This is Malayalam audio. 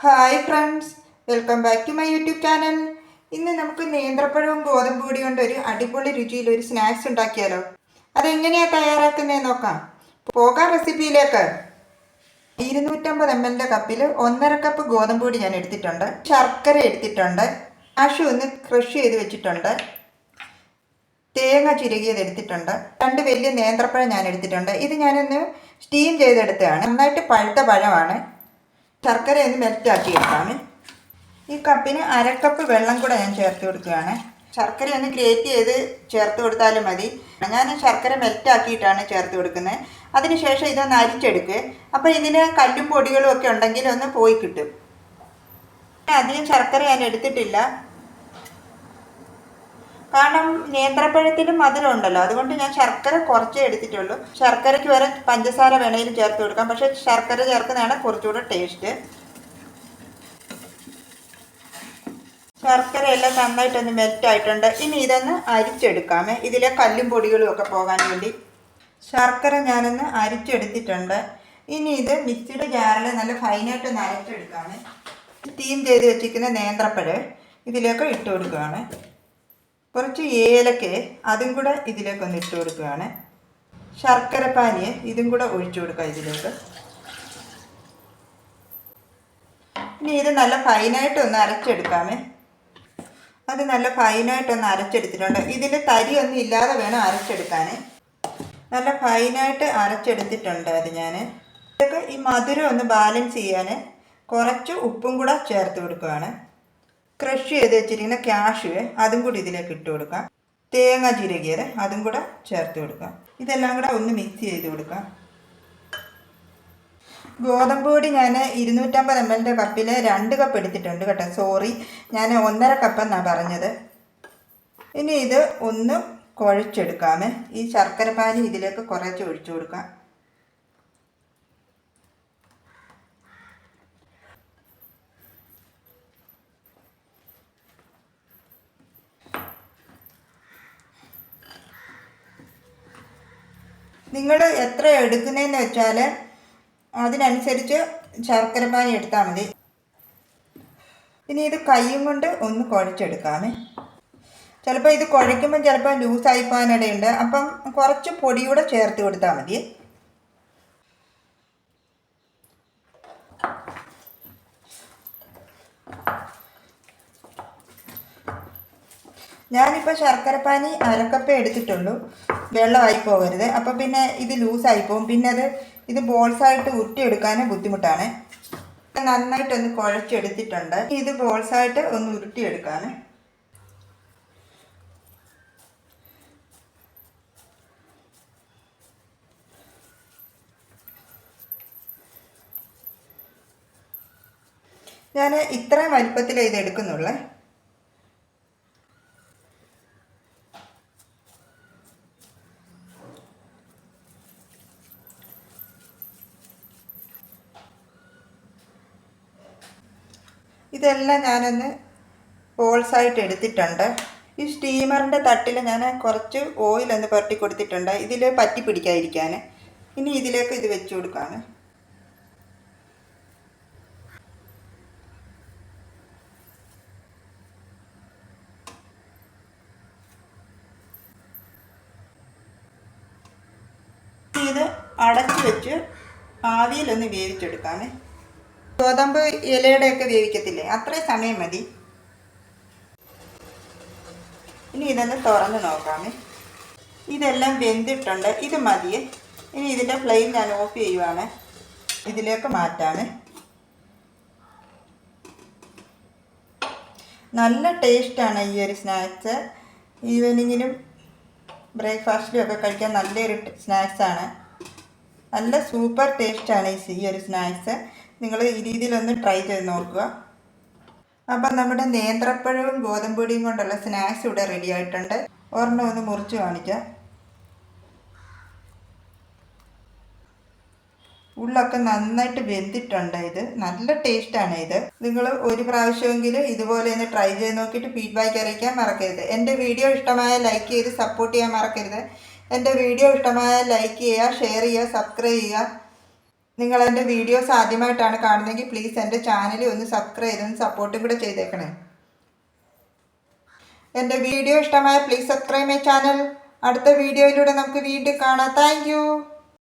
Hi friends welcome back to my YouTube channel ഇന്ന് നമുക്ക് നേന്ത്രപ്പഴവും ഗോതമ്പ് പൊടി കൊണ്ട് ഒരു അടിപൊളി രുചിയിൽ ഒരു സ്നാക്സ് ഉണ്ടാക്കിയാലോ? അതെങ്ങനെയാണ് തയ്യാറാക്കുന്നത് നോക്കാം. പോകാം റെസിപ്പിയിലേക്ക് ഇരുന്നൂറ്റമ്പത് എം എല്ലിന്റെ കപ്പിൽ ഒന്നര കപ്പ് ഗോതമ്പ് പൊടി ഞാൻ എടുത്തിട്ടുണ്ട്. ശർക്കര എടുത്തിട്ടുണ്ട്. കാശു ഒന്ന് ക്രഷ് ചെയ്ത് വെച്ചിട്ടുണ്ട്. തേങ്ങ ചുരുകിയത് എടുത്തിട്ടുണ്ട്. രണ്ട് വലിയ നേന്ത്രപ്പഴം ഞാൻ എടുത്തിട്ടുണ്ട്. ഇത് ഞാനൊന്ന് സ്റ്റീം ചെയ്തെടുത്തതാണ്. നന്നായിട്ട് പഴുത്ത പഴമാണ്. ശർക്കര ഒന്ന് മെൽറ്റാക്കി എടുക്കാം ഈ കപ്പിന് അരക്കപ്പ് വെള്ളം കൂടെ ഞാൻ ചേർത്ത് കൊടുക്കുകയാണ്. ശർക്കര ഒന്ന് ഗ്രേറ്റ് ചെയ്ത് ചേർത്ത് കൊടുത്താലും മതി. ഞാൻ ശർക്കര മെൽറ്റാക്കിയിട്ടാണ് ചേർത്ത് കൊടുക്കുന്നത്. അതിനുശേഷം ഇതൊന്ന് അരിച്ചെടുക്കുക അപ്പോൾ ഇതിന് കല്ലും പൊടികളും ഒക്കെ ഉണ്ടെങ്കിൽ ഒന്ന് പോയി കിട്ടും. അധികം ശർക്കര ഞാൻ എടുത്തിട്ടില്ല. കാരണം നേന്ത്രപ്പഴത്തിലും മധുരം ഉണ്ടല്ലോ. അതുകൊണ്ട് ഞാൻ ശർക്കര കുറച്ചേ എടുത്തിട്ടുള്ളൂ. ശർക്കരയ്ക്ക് വേറെ പഞ്ചസാര വേണമെങ്കിലും ചേർത്ത് കൊടുക്കാം. പക്ഷെ ശർക്കര ചേർക്കുന്നതാണ് കുറച്ചുകൂടെ ടേസ്റ്റ്. ശർക്കര എല്ലാം നന്നായിട്ടൊന്ന് മെൽറ്റ് ആയിട്ടുണ്ട് ഇനി ഇതൊന്ന് അരിച്ചെടുക്കാമേ. ഇതിലെ കല്ലും പൊടികളും ഒക്കെ പോകാൻ വേണ്ടി. ശർക്കര ഞാനൊന്ന് അരിച്ചെടുത്തിട്ടുണ്ട്. ഇനി ഇത് മിക്സിയുടെ ജാറിൽ നല്ല ഫൈനായിട്ടൊന്ന് അരച്ചെടുക്കാമേ. സ്റ്റീം ചെയ്ത് വെച്ചിരിക്കുന്ന നേന്ത്രപ്പഴം ഇതിലേക്ക് ഇട്ട് കൊടുക്കുകയാണ്. കുറച്ച് ഏലക്ക അതും കൂടെ ഇതിലേക്കൊന്ന് ഇട്ട് കൊടുക്കുകയാണ്. ശർക്കര പാനിയെ ഇതും കൂടെ ഒഴിച്ചു കൊടുക്കുക ഇതിലേക്ക്. ഇനി ഇത് നല്ല ഫൈനായിട്ട് ഒന്ന് അരച്ചെടുക്കാമേ. അത് നല്ല ഫൈനായിട്ടൊന്ന് അരച്ചെടുത്തിട്ടുണ്ട്. ഇതിൽ തരിയൊന്നും ഇല്ലാതെ വേണം അരച്ചെടുക്കാൻ നല്ല ഫൈനായിട്ട് അരച്ചെടുത്തിട്ടുണ്ട് അത് ഞാൻ ഇതൊക്കെ ഈ മധുരം ഒന്ന് ബാലൻസ് ചെയ്യാൻ കുറച്ച് ഉപ്പും കൂടെ ചേർത്ത് കൊടുക്കുകയാണ്. ക്രഷ് ചെയ്ത് വെച്ചിരിക്കുന്ന ക്യാഷ് അതും കൂടി ഇതിലേക്ക് ഇട്ട് കൊടുക്കാം. തേങ്ങ ചിരകിയത് അതും കൂടെ ചേർത്ത് കൊടുക്കുക ഇതെല്ലാം കൂടെ ഒന്ന് മിക്സ് ചെയ്ത് കൊടുക്കുക ഗോതമ്പ് പൊടി ഞാൻ ഇരുന്നൂറ്റമ്പത് എം എല്ലിന്റെ കപ്പിൽ രണ്ട് കപ്പ് എടുത്തിട്ടുണ്ട് കേട്ടോ. സോറി ഞാൻ ഒന്നര കപ്പ് എന്നാണ് പറഞ്ഞത്. ഇനി ഇത് ഒന്ന് കുഴച്ചെടുക്കാമേ ഈ ശർക്കര പാനി ഇതിലേക്ക് കുറച്ച് ഒഴിച്ചു കൊടുക്കാം. നിങ്ങൾ എത്ര എടുക്കുന്നതെന്ന് വെച്ചാൽ അതിനനുസരിച്ച് ശർക്കര പാനി എടുത്താൽ മതി. ഇനി ഇത് കൈയും കൊണ്ട് ഒന്ന് കുഴച്ചെടുക്കാമേ. ചിലപ്പോൾ ഇത് കുഴയ്ക്കുമ്പോൾ ചിലപ്പോൾ ലൂസായി പോകാനിടയുണ്ട് അപ്പം കുറച്ച് പൊടിയൂടെ ചേർത്ത് കൊടുത്താൽ മതി. ഞാനിപ്പോൾ ശർക്കരപ്പാനി അരക്കപ്പേ എടുത്തിട്ടുള്ളൂ. വെള്ളമായി പോകരുത്. അപ്പോൾ പിന്നെ ഇത് ലൂസായി പോകും. പിന്നെ അത് ഇത് ബോൾസായിട്ട് ഉരുട്ടിയെടുക്കാനും ബുദ്ധിമുട്ടാണ്. നന്നായിട്ടൊന്ന് കുഴച്ചെടുത്തിട്ടുണ്ട്. ഇത് ബോൾസായിട്ട് ഒന്ന് ഉരുട്ടിയെടുക്കാൻ ഞാൻ ഇത്രയും വലിപ്പത്തിലേ ഇത് എടുക്കുന്നുള്ളേ. ഇതെല്ലാം ഞാനൊന്ന് ബോൾസായിട്ട് എടുത്തിട്ടുണ്ട്. ഈ സ്റ്റീമറിന്റെ തട്ടിൽ ഞാൻ കുറച്ച് ഓയിൽ ഒന്ന് പുരട്ടി കൊടുത്തിട്ടുണ്ട്. ഇതിൽ പറ്റി പിടിക്കാതിരിക്കാൻ. ഇനി ഇതിലേക്ക് ഇത് വെച്ച് കൊടുക്കാണ്. ഇത് അടച്ചു വെച്ച് ആവിയിലൊന്ന് വേവിച്ചെടുക്കാമേ ഗോതമ്പ് ഇലയുടെയൊക്കെ വേവിക്കത്തില്ലേ? അത്രയും സമയം മതി. ഇനി ഇതൊന്ന് തുറന്ന് നോക്കാമേ. ഇതെല്ലാം വെന്തിട്ടുണ്ട്. ഇത് മതി. ഇനി ഇതിന്റെ ഫ്ലെയിം ഞാൻ ഓഫ് ചെയ്യുവാണ്. ഇതിലേക്ക് മാറ്റാണ് നല്ല ടേസ്റ്റാണ് ഈ ഒരു സ്നാക്സ്. ഈവനിങ്ങിനും ബ്രേക്ക്ഫാസ്റ്റിലും ഒക്കെ കഴിക്കാൻ നല്ലൊരു സ്നാക്സാണ്. നല്ല സൂപ്പർ ടേസ്റ്റാണ് ഈ ഒരു സ്നാക്സ്. നിങ്ങൾ ഈ രീതിയിലൊന്ന് ട്രൈ ചെയ്ത് നോക്കുക. അപ്പം നമ്മുടെ നേന്ത്രപ്പഴവും ഗോതമ്പൊടിയും കൊണ്ടുള്ള സ്നാക്സ് ഇവിടെ റെഡി ആയിട്ടുണ്ട്. ഒരെണ്ണം ഒന്ന് മുറിച്ച് കാണിക്കാം. ഉള്ളൊക്കെ നന്നായിട്ട് വെന്തിട്ടുണ്ട് ഇത്. നല്ല ടേസ്റ്റാണ് ഇത്. നിങ്ങൾ ഒരു പ്രാവശ്യമെങ്കിലും ഇതുപോലെ ഒന്ന് ട്രൈ ചെയ്ത് നോക്കിയിട്ട് ഫീഡ്ബാക്ക് അറിയിക്കാൻ മറക്കരുത്. എന്റെ വീഡിയോ ഇഷ്ടമായ ലൈക്ക് ചെയ്ത് സപ്പോർട്ട് ചെയ്യാൻ മറക്കരുത്. എന്റെ വീഡിയോ ഇഷ്ടമായ ലൈക്ക് ചെയ്യുക ഷെയർ ചെയ്യുക സബ്സ്ക്രൈബ് ചെയ്യുക. നിങ്ങൾ എന്റെ വീഡിയോസ് ആദ്യമായിട്ടാണ് കാണുന്നതെങ്കിൽ പ്ലീസ് എന്റെ ചാനൽ ഒന്ന് സബ്സ്ക്രൈബ് ചെയ്തൊന്ന് സപ്പോർട്ടും കൂടെ ചെയ്തേക്കണേ. എന്റെ വീഡിയോ ഇഷ്ടമായ പ്ലീസ് സബ്സ്ക്രൈബ് മൈ ചാനൽ അടുത്ത വീഡിയോയിലൂടെ നമുക്ക് വീണ്ടും കാണാം. താങ്ക്